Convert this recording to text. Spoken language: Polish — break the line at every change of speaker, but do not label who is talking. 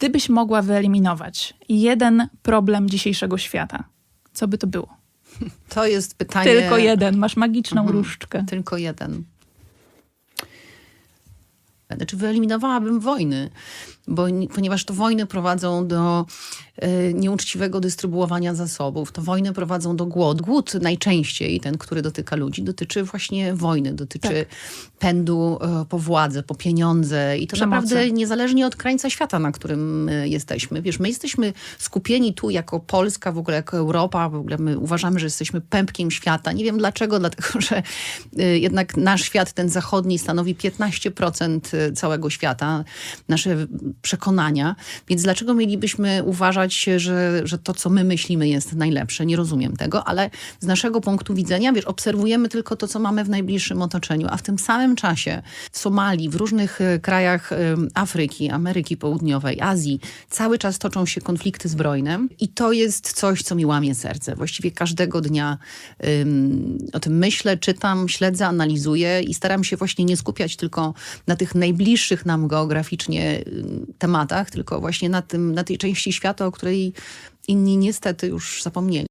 Gdybyś mogła wyeliminować jeden problem dzisiejszego świata, co by to było?
To jest pytanie...
Tylko jeden, masz magiczną
Mhm.
różdżkę.
Tylko jeden. Znaczy wyeliminowałabym wojny, bo, ni- ponieważ to wojny prowadzą do e, nieuczciwego dystrybuowania zasobów, to wojny prowadzą do głodu. Głód najczęściej, ten, który dotyka ludzi, dotyczy właśnie wojny, dotyczy pędu e, po władzę, po pieniądze i to
Przemocy.
naprawdę niezależnie od krańca świata, na którym e, jesteśmy. Wiesz, my jesteśmy skupieni tu jako Polska, w ogóle jako Europa, w ogóle my uważamy, że jesteśmy pępkiem świata. Nie wiem dlaczego, dlatego że jednak nasz świat, ten zachodni, stanowi 15% całego świata, nasze przekonania. Więc dlaczego mielibyśmy uważać, że, że to, co my myślimy, jest najlepsze? Nie rozumiem tego, ale z naszego punktu widzenia, wiesz, obserwujemy tylko to, co mamy w najbliższym otoczeniu, a w tym samym czasie w Somalii, w różnych y, krajach y, Afryki, Ameryki Południowej, Azji, cały czas toczą się konflikty zbrojne i to jest coś, co mi łamie serce. Właściwie każdego dnia ym, o tym myślę, czytam, śledzę, analizuję i staram się właśnie nie skupiać tylko na tych najbliższych nam geograficznie ym, tematach, tylko właśnie na, tym, na tej części świata, o której inni niestety już zapomnieli.